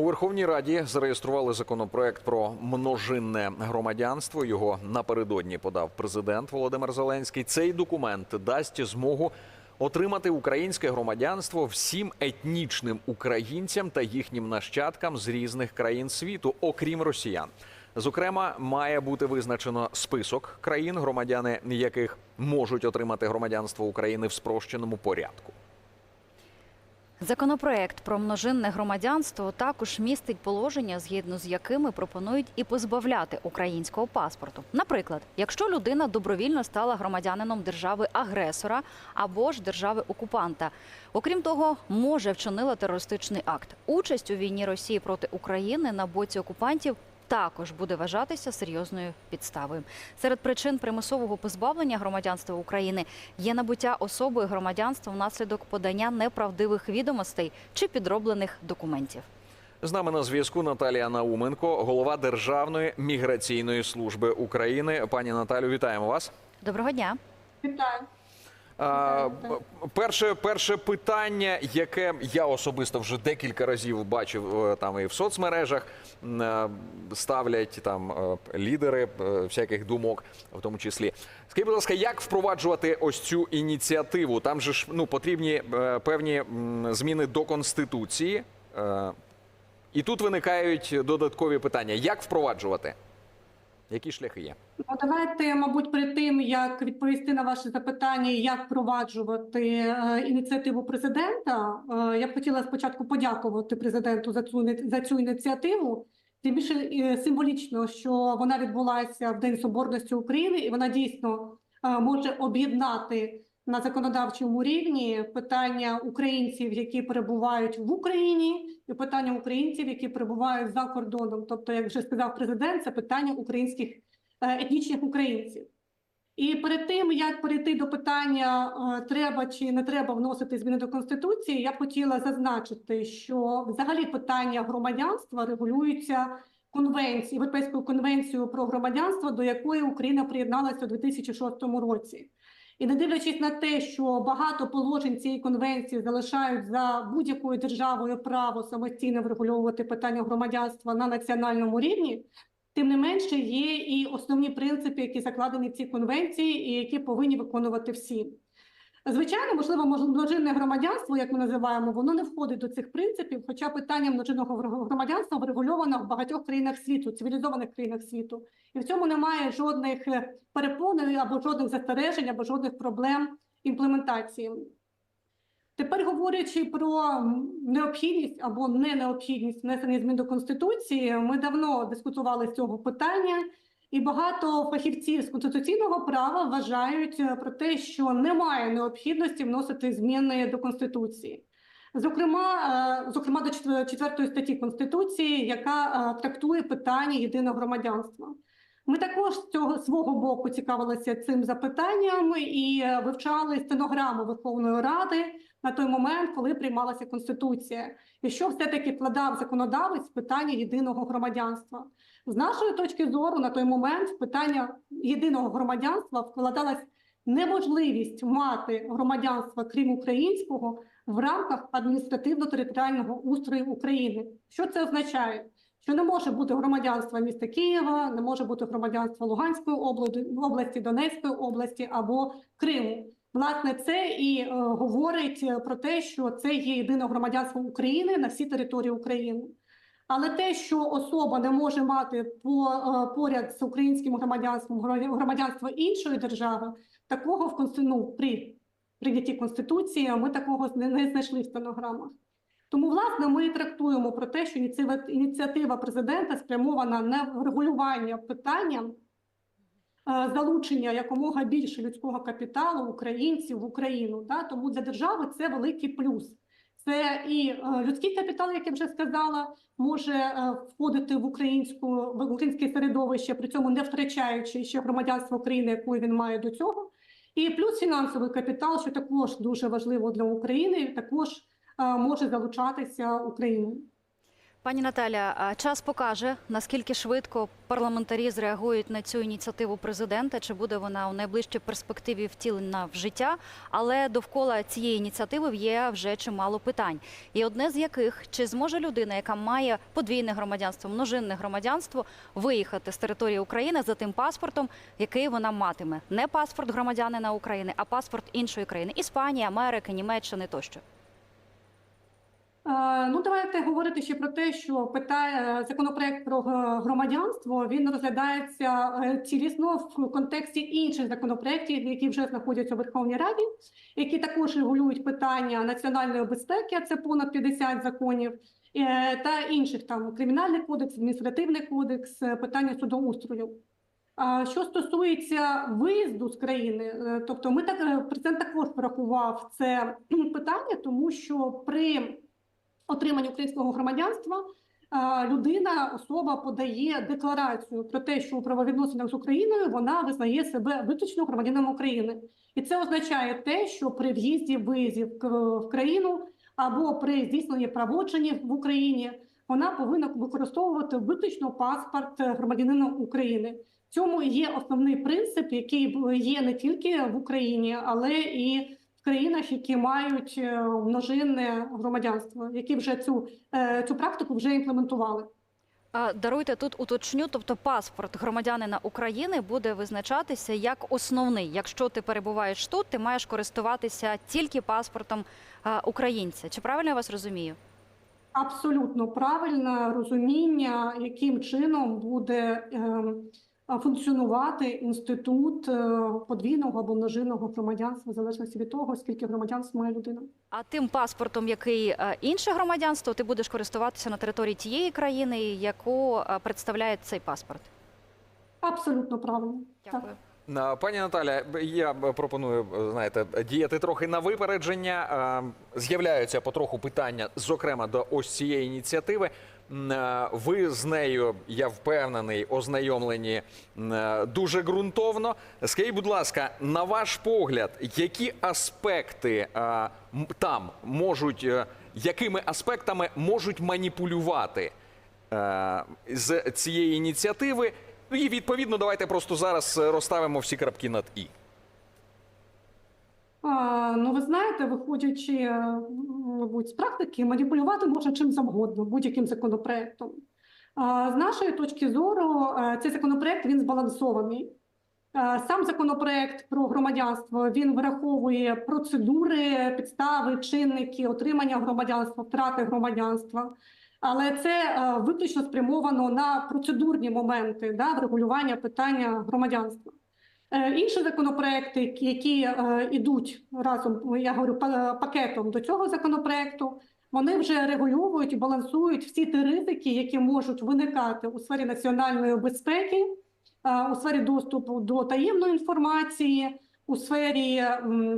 У Верховній Раді зареєстрували законопроект про множинне громадянство. Його напередодні подав президент Володимир Зеленський. Цей документ дасть змогу отримати українське громадянство всім етнічним українцям та їхнім нащадкам з різних країн світу, окрім росіян. Зокрема, має бути визначено список країн, громадяни яких можуть отримати громадянство України в спрощеному порядку. Законопроект про множинне громадянство також містить положення, згідно з якими пропонують і позбавляти українського паспорту. Наприклад, якщо людина добровільно стала громадянином держави-агресора або ж держави-окупанта, окрім того, може вчинила терористичний акт. Участь у війні Росії проти України на боці окупантів також буде вважатися серйозною підставою. Серед причин примусового позбавлення громадянства України є набуття особою громадянства внаслідок подання неправдивих відомостей чи підроблених документів. З нами на зв'язку Наталія Науменко, голова Державної міграційної служби України. Пані Наталю, вітаємо вас. Доброго дня. Вітаю. Перше, перше питання, яке я особисто вже декілька разів бачив е, там і в соцмережах, е, ставлять там е, лідери всяких думок, в тому числі. Скажіть, будь ласка, як впроваджувати ось цю ініціативу? Там же ж ну потрібні певні зміни до конституції. І тут виникають додаткові питання: як впроваджувати? Які шляхи є? Ну, давайте, мабуть, перед тим як відповісти на ваше запитання, як впроваджувати е, ініціативу президента, е, я б хотіла спочатку подякувати президенту за цю за цю ініціативу. Тим більше е, символічно, що вона відбулася в День Соборності України, і вона дійсно може об'єднати на законодавчому рівні питання українців, які перебувають в Україні, і питання українців, які перебувають за кордоном. Тобто, як вже сказав президент, це питання українських е, етнічних українців. І перед тим як перейти до питання, е, треба чи не треба вносити зміни до конституції, я б хотіла зазначити, що взагалі питання громадянства регулюються конвенцією Європейською конвенцією про громадянство, до якої Україна приєдналася у 2006 році. І не дивлячись на те, що багато положень цієї конвенції залишають за будь-якою державою право самостійно врегульовувати питання громадянства на національному рівні, тим не менше є і основні принципи, які закладені в цій конвенції, і які повинні виконувати всі. Звичайно, можливо, мож- множинне громадянство, як ми називаємо, воно не входить до цих принципів. Хоча питання множинного громадянства врегульовано в багатьох країнах світу, цивілізованих країнах світу, і в цьому немає жодних е, перепон або жодних застережень, або жодних проблем імплементації. Тепер говорячи про необхідність або не необхідність внесення змін до конституції, ми давно дискутували з цього питання, і багато фахівців з конституційного права вважають е, про те, що немає необхідності вносити зміни до конституції. Зокрема, е, зокрема до 4 статті конституції, яка е, трактує питання єдиного громадянства. Ми також з цього свого боку цікавилися цим запитанням і е, вивчали стенограму Верховної Ради на той момент, коли приймалася конституція, і що все-таки вкладав законодавець в питання єдиного громадянства. З нашої точки зору, на той момент в питання єдиного громадянства вкладалась неможливість мати громадянства, крім українського, в рамках адміністративно-територіального устрою України. Що це означає? Що не може бути громадянства міста Києва, не може бути громадянства Луганської області, Донецької області або Криму. Власне, це і е, говорить е, про те, що це є єдине громадянство України на всій території України. Але те, що особа не може мати по, е, поряд з українським громадянством громадянство іншої держави, такого в ну, при прийнятті конституції ми такого не, не знайшли в стенограмах. Тому, власне, ми трактуємо про те, що ініціатива- президента спрямована на врегулювання питання е, залучення якомога більше людського капіталу українців в Україну. Тому для держави це великий плюс. Це і е, людський капітал, як я вже сказала, може е, входити в українську в українське середовище, при цьому не втрачаючи ще громадянство України, яку він має до цього. І плюс фінансовий капітал, що також дуже важливо для України, також може залучатися Україною. Пані Наталя, час покаже, наскільки швидко парламентарі зреагують на цю ініціативу президента, чи буде вона у найближчій перспективі втілена в життя. Але довкола цієї ініціативи є вже чимало питань. І одне з яких чи зможе людина, яка має подвійне громадянство, множинне громадянство, виїхати з території України за тим паспортом, який вона матиме, не паспорт громадянина України, а паспорт іншої країни Іспанії, Америки, Німеччини тощо. Е, Ну, давайте говорити ще про те, що питає законопроект про громадянство. Він розглядається е, цілісно в контексті інших законопроєктів, які вже знаходяться у Верховній Раді, які також регулюють питання національної безпеки. Це понад 50 законів, е, та інших там кримінальний кодекс, адміністративний кодекс, е, питання судоустрою. Що стосується виїзду з країни, е, тобто ми так е, президент також порахував це питання, тому що при отриманні українського громадянства е, людина, особа подає декларацію про те, що у правовідносинах з Україною вона визнає себе виключно громадянином України, і це означає те, що при в'їзді виїзді в країну або при здійсненні правочин в Україні вона повинна використовувати виключно паспорт громадянина України. В цьому є основний принцип, який є не тільки в Україні, але і країнах, які мають е, множинне громадянство, які вже цю, е, цю практику вже імплементували. Даруйте тут уточню, тобто паспорт громадянина України буде визначатися як основний. Якщо ти перебуваєш тут, ти маєш користуватися тільки паспортом українця. Чи правильно я вас розумію? Абсолютно правильне розуміння, яким чином буде ем, функціонувати інститут е, подвійного або множинного громадянства, в залежності від того, скільки громадянств має людина. А тим паспортом, який е, інше громадянство, ти будеш користуватися на території тієї країни, яку е, представляє цей паспорт. Абсолютно правильно. Дякую. На- Пані Наталя, я пропоную, знаєте, діяти трохи на випередження. З'являються потроху питання, зокрема до ось цієї ініціативи. Е, Ви з нею, я впевнений, ознайомлені е, дуже ґрунтовно. Скажіть, будь ласка, на ваш погляд, які аспекти е, там можуть, якими аспектами можуть маніпулювати з цієї ініціативи? І відповідно, давайте просто зараз розставимо всі крапки над і. Ну, ви знаєте, виходячи, е, мабуть, з практики, маніпулювати можна чим завгодно, будь-яким законопроектом. З нашої точки зору, е, цей законопроект він збалансований. Е, Сам законопроект про громадянство він враховує процедури, підстави, чинники отримання громадянства, втрати громадянства. Але це виключно спрямовано на процедурні моменти да, врегулювання питання громадянства. Е, Інші законопроекти, які- які е, разом, я говорю, пакетом до цього законопроекту, вони вже регульовують і балансують всі ті ризики, які можуть виникати у сфері національної безпеки, е, у сфері доступу до таємної інформації, у сфері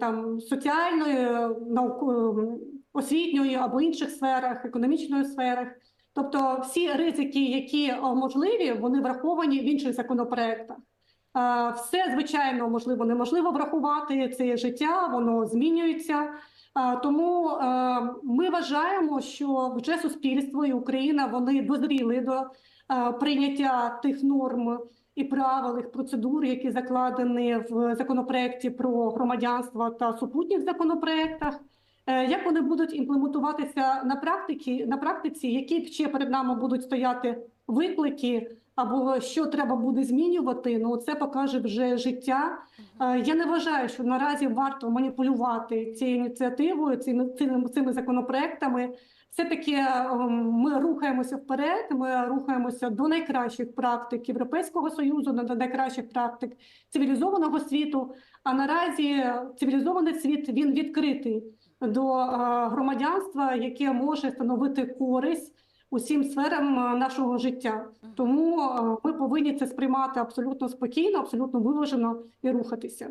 там соціальної, освітньої або інших сферах, економічної сферах. Тобто всі ризики, які можливі, вони враховані в інших законопроектах. Все, звичайно, можливо, неможливо врахувати. Це життя, воно змінюється. Тому ми вважаємо, що вже суспільство і Україна вони дозріли до прийняття тих норм і правил, і процедур, які закладені в законопроекті про громадянство та супутніх законопроектах. Е, Як вони будуть імплементуватися на практиці, на практиці, які ще перед нами будуть стояти виклики, або що треба буде змінювати, ну це покаже вже життя. Е, Я не вважаю, що наразі варто маніпулювати цією ініціативою, цими, цими, цими законопроектами. Все-таки е, ми рухаємося вперед, ми рухаємося до найкращих практик Європейського Союзу, до найкращих практик цивілізованого світу. А наразі цивілізований світ він відкритий до е, громадянства, яке може становити користь усім сферам е, нашого життя. Тому е, ми повинні це сприймати абсолютно спокійно, абсолютно виважено і рухатися.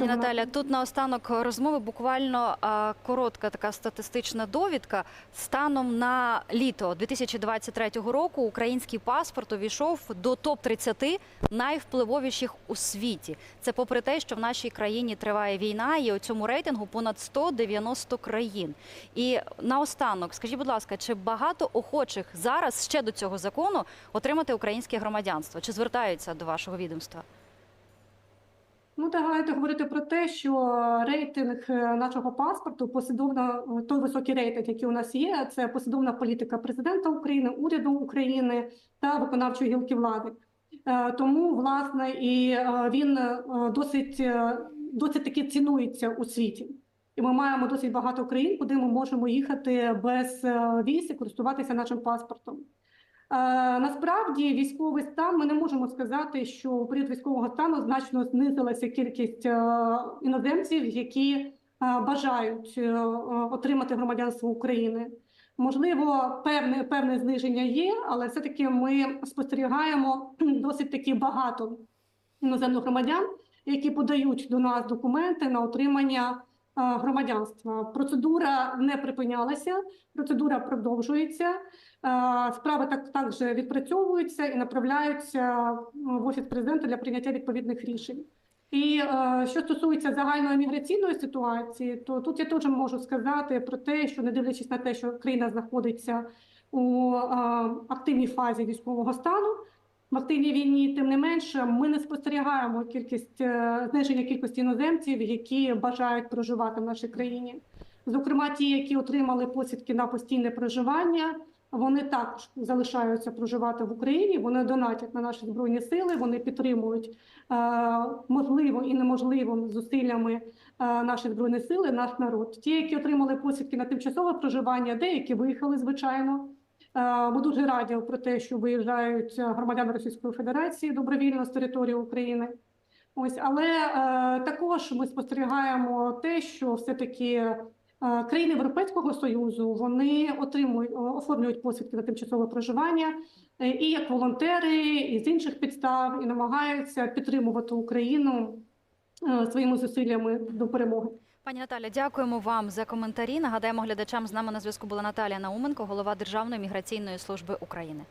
Пані Наталя, тут наостанок розмови буквально а, коротка така статистична довідка. Станом на літо 2023 року український паспорт увійшов до топ 30 найвпливовіших у світі. Це попри те, що в нашій країні триває війна, і у цьому рейтингу понад 190 країн. І наостанок, скажіть, будь ласка, чи багато охочих зараз ще до цього закону отримати українське громадянство? Чи звертаються до вашого відомства? Ну, давайте говорити про те, що рейтинг е, нашого паспорту послідовно е, той високий рейтинг, який у нас є, це послідовна політика президента України, уряду України та виконавчої гілки влади. Е, Тому, власне, і він досить, досить таки цінується у світі. І ми маємо досить багато країн, куди ми можемо їхати без віз і користуватися нашим паспортом. Е, Насправді військовий стан ми не можемо сказати, що у період військового стану значно знизилася кількість е, іноземців, які е, бажають отримати громадянство України. Можливо, певне певне зниження є, але все-таки ми спостерігаємо досить таки багато іноземних громадян, які подають до нас документи на отримання громадянства. Процедура не припинялася, процедура продовжується. Е, Справи так також відпрацьовуються і направляються в офіс президента для прийняття відповідних рішень. І е, що стосується загальної міграційної ситуації, то тут я теж можу сказати про те, що не дивлячись на те, що країна знаходиться у е, активній фазі військового стану, в війні, тим не менше, ми не спостерігаємо кількість е, зниження кількості іноземців, які бажають проживати в нашій країні. Зокрема, ті, які отримали посвідки на постійне проживання, вони також залишаються проживати в Україні. Вони донатять на наші збройні сили. Вони підтримують е, можливо і неможливими зусиллями е, наші збройні сили, наш народ. Ті, які отримали посвідки на тимчасове проживання, деякі виїхали, звичайно. Е, Ми дуже раді про те, що виїжджають громадяни Російської Федерації добровільно з території України. Ось, але е, також ми спостерігаємо те, що все-таки е, країни Європейського Союзу вони отримують оформлюють посвідки на тимчасове проживання е, і як волонтери, і з інших підстав, і намагаються підтримувати Україну е, своїми зусиллями до перемоги. Пані Наталя, дякуємо вам за коментарі. Нагадаємо глядачам з нами на зв'язку була Наталія Науменко, голова Державної міграційної служби України.